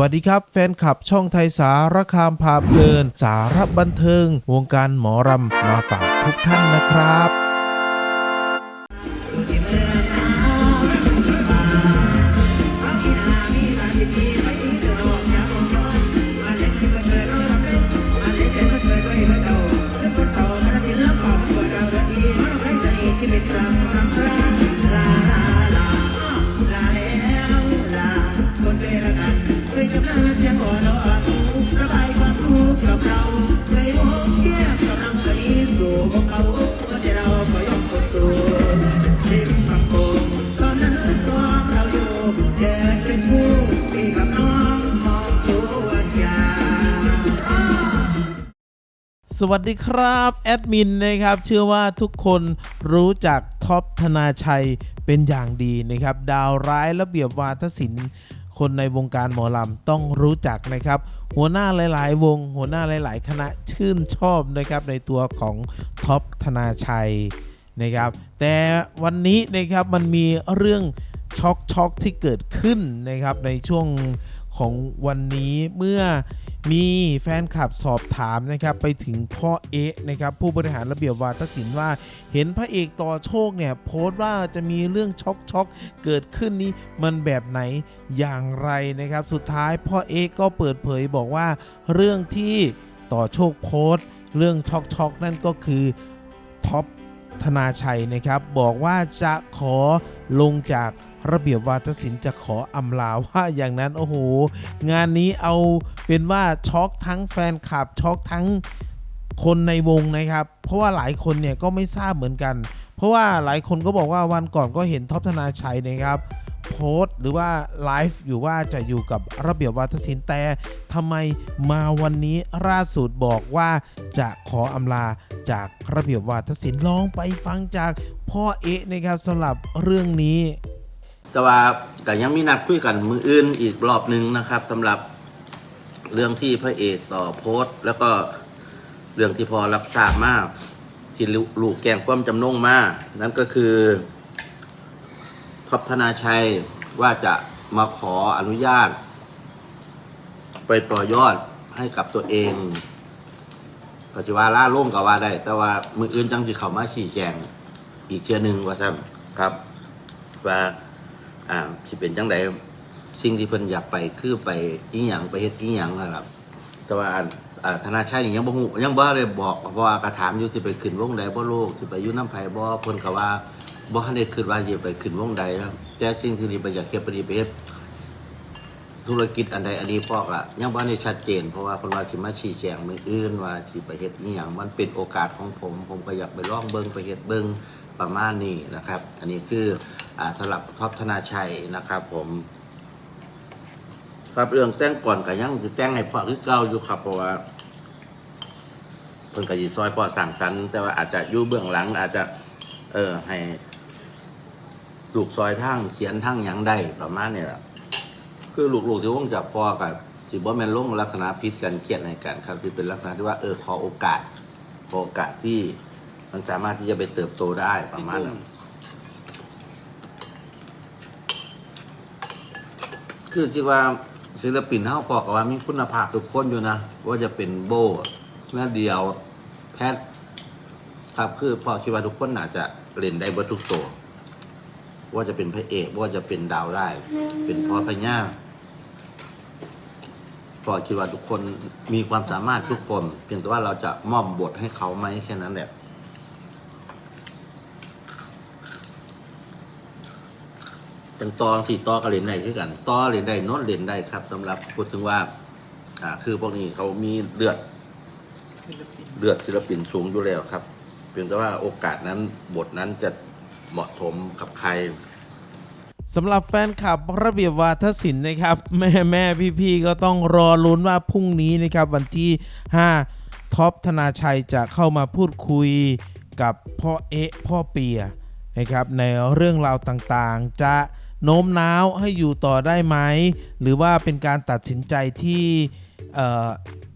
วัสดีครับ แฟนคลับช่องไทยสารคามพาเพลิน สารบันเทิง วงการหมอรำมาฝากทุกท่านนะครับส สวัสดีครับ แอดมินนะครับ เชื่อว่าทุกคนรู้จักท็อปธนาชัยเป็นอย่างดีนะครับ ดาวร้ายระเบียบวาทศิลป์คนในวงการหมอลำต้องรู้จักนะครับ หัวหน้าหลาย ๆ วง หัวหน้าหลาย ๆ คณะชื่นชอบนะครับในตัวของท็อปธนาชัยนะครับ แต่วันนี้นะครับมันมีเรื่องช็อกช็อกที่เกิดขึ้นนะครับในช่วง ของวันนี้เมื่อมีแฟนคลับสอบถามนะครับไปถึงพ่อเอ๊ะนะครับผู้บริหารระเบียบวาทศิลป์ว่า เห็นพระเอกต่อโชคเนี่ยโพสต์ว่าจะมีเรื่องช็อกช็อกเกิดขึ้นนี้มันแบบไหนอย่างไรนะครับ สุดท้ายพ่อเอ๊ะก็เปิดเผยบอกว่าเรื่องที่ต่อโชคโพสต์เรื่องช็อกช็อกนั่นก็คือท็อปธนาชัยนะครับ บอกว่าจะขอลงจาก ระเบียบวาทศิลป์จะขออำลาว่าอย่างนั้นโอ้โห งานนี้เอาเป็นว่าช็อกทั้งแฟนคลับช็อกทั้งคนในวงนะครับ เพราะว่าหลายคนเนี่ยก็ไม่ทราบเหมือนกัน เพราะว่าหลายคนก็บอกว่าวันก่อนก็เห็นท็อปธนาชัยนะครับโพสต์หรือว่าไลฟ์อยู่ว่าจะอยู่กับระเบียบวาทศิลป์แต่ทำไมมาวันนี้ล่าสุดบอกว่าจะขออำลาจากระเบียบวาทศิลป์ลองไปฟังจากพ่อเอ๊ะนะครับสำหรับเรื่องนี้ แต่ว่าก็ยังมีนัดคุยกันมืออื่นอีกรอบหนึ่งนะครับสำหรับเรื่องที่พระเอกต่อโพสต์ แล้วก็เรื่องที่พอรับทราบมากที่ลูกแกงความจำนงมานั่นก็คือพัฒนาชัยว่าจะมาขออนุญาต ไปต่อยอดให้กับตัวเองปัจจุบันล่าโล่งก็ว่าได้ แต่ว่ามืออื่นจังที่เขามาชี้แจงอีกเทียหนึ่งว่าท่านครับว่า อ่าทีเป็นจังไดสิ่งที่เพิ่นอยากไปคือไปอีหยังไปเฮ็ดอีหยังนะครับ แต่ว่าอันอ่าธนาชัยนี่ยังบ่ฮู้ยังบ่ได้บอกเพราะว่ากระถามอยู่ที่ไปขึ้นวงใดบ่โลกสิไปอยู่น้ำไผบ่เพิ่นก็ว่าบ่ทันได้คิดว่าสิไปขึ้นวงใดครับแต่สิ่งที่นี่ไปอยากเฮ็ดปดีไปเฮ็ดธุรกิจอันใดอันนี้พอกอะยังบ่ได้ชัดเจน เพราะว่าเพิ่นว่าสิมาชี้แจงมื้ออื่นว่าสิไปเฮ็ดอีหยังมันเป็นโอกาสของผม ผมก็อยากไปลองเบิ่งไปเฮ็ดเบิ่งประมาณนี้นะครับ อันนี้คือ สำหรับท็อปธนาชัยนะครับ ผมครับเรื่องแต่งก่อนก็ยังสิแต่งให้พ่อคือเก่าอยู่ครับเพราะว่าเพิ่นก็สิซอยพ่อสั่งสรรค์แต่ว่าอาจจะอยู่เบื้องหลัง อาจจะ เออให้ลูกซอยทั้งเขียนทั้งยังได้ประมาณนี้แหละคือลูกๆที่วงจากพ่อกับสิบ่แมนลงลักษณะพิษกันเครียดในกันครับที่เป็นลักษณะที่ว่าเออขอโอกาสขอโอกาสที่มันสามารถที่จะไปเติบโตได้ประมาณนั้น คือคิดว่าศิลปินเฮาพอกับว่ามีคุณภาพทุกคนอยู่นะว่าจะเป็นโบแม่เดียวแพทย์ครับคือพอคิดว่าทุกคนอาจจะเล่นได้เบิดทุกตัวว่าจะเป็นพระเอกว่าจะเป็นดาวได้ เป็นพ่อพญาพอคิดว่าทุกคนมีความสามารถทุกคน เพียงแต่ว่าเราจะมอบบทให้เขาไหมแค่นั้นแหละ จังตอสี่ตอก็เล่นได้คือกันตอเล่นได้โน้นเล่นได้ครับสำหรับพูดถึงว่า อ่า คือพวกนี้เขามีเลือดเลือดศิลปินสูงอยู่แล้วครับเพียงแต่ว่าโอกาสนั้นบทนั้นจะเหมาะสมกับใครสำหรับแฟนคลับระเบียบวาทศิลป์นะครับ แม่แม่พี่พี่ๆก็ต้องรอลุ้นว่าพรุ่งนี้นะครับวันที่ 5ท็อปธนาชัยจะเข้ามาพูดคุยกับพ่อเอ๊ะพ่อเปียนะครับในเรื่องราวต่างๆ จะ โน้มน้าวให้อยู่ต่อได้ไหม หรือว่าเป็นการตัดสินใจที่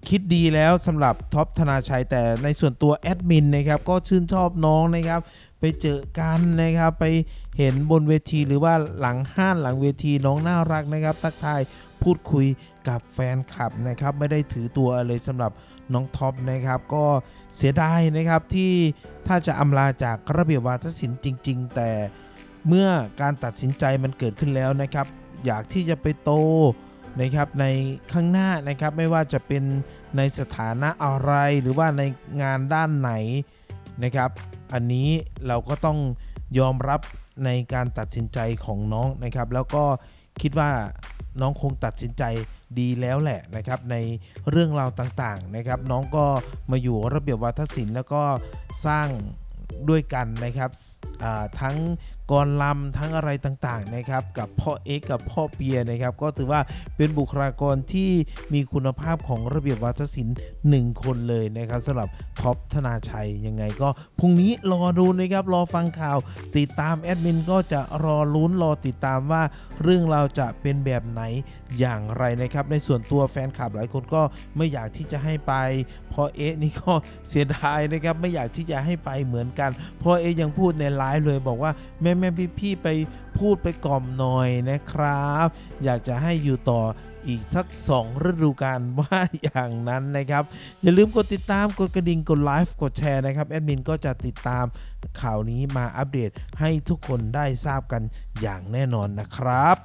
คิดดีแล้วสำหรับท็อปธนาชัยแต่ในส่วนตัวแอดมินนะครับก็ชื่นชอบน้องนะครับ ไปเจอกันนะครับไปเห็นบนเวทีหรือว่าหลังห้านหลังเวทีน้องน่ารักนะครับ ทักทายพูดคุยกับแฟนคลับนะครับ ไม่ได้ถือตัวอะไรสำหรับน้องท็อปนะครับ ก็เสียดายนะครับที่ถ้าจะอำลาจากระเบียบวาทศิลป์จริง ๆ แต่ เมื่อการตัดสินใจมันเกิดขึ้นแล้วนะครับ อยากที่จะไปโตนะครับในข้างหน้านะครับไม่ว่าจะเป็นในสถานะอะไรหรือว่าในงานด้านไหนนะครับ อันนี้เราก็ต้องยอมรับในการตัดสินใจของน้องนะครับ แล้วก็คิดว่าน้องคงตัดสินใจดีแล้วแหละนะครับ ในเรื่องราวต่างๆนะครับ น้องก็มาอยู่ระเบียบวัฒนศิลป์แล้วก็สร้างด้วยกันนะครับ ทั้งกรลำทั้งอะไรต่างๆนะครับกับพ่อเอกกับพ่อเปียนะครับก็ถือว่าเป็นบุคลากรที่มีคุณภาพของระเบียบวัฒนศิลป์หนึ่งคนเลยนะครับสำหรับท็อปธนาชัยยังไงก็พรุ่งนี้รอดูนะครับรอฟังข่าว ติดตามแอดมินก็จะรอลุ้นรอติดตามว่าเรื่องเราวจะเป็นแบบไหนอย่างไรนะครับ ในส่วนตัวแฟนคลับหลายคนก็ไม่อยากที่จะให้ไปเพอเอ๊ะนี่ก็เสียดายนะครับไม่อยากที่จะให้ไปเหมือนกันเพราะเอ๊ะยังพูดในไลฟ์เลยบอกว่าแม่แม่พี่พี่ไปพูดไปกล่อมหน่อยนะครับ อยากจะให้อยู่ต่อ อีกสักสองฤดูกาลว่าอย่างนั้นนะครับ อย่าลืมกดติดตามกดกระดิ่งกดไลฟ์กดแชร์นะครับแอดมินก็จะติดตามข่าวนี้มาอัปเดตให้ทุกคนได้ทราบกันอย่างแน่นอนนะครับ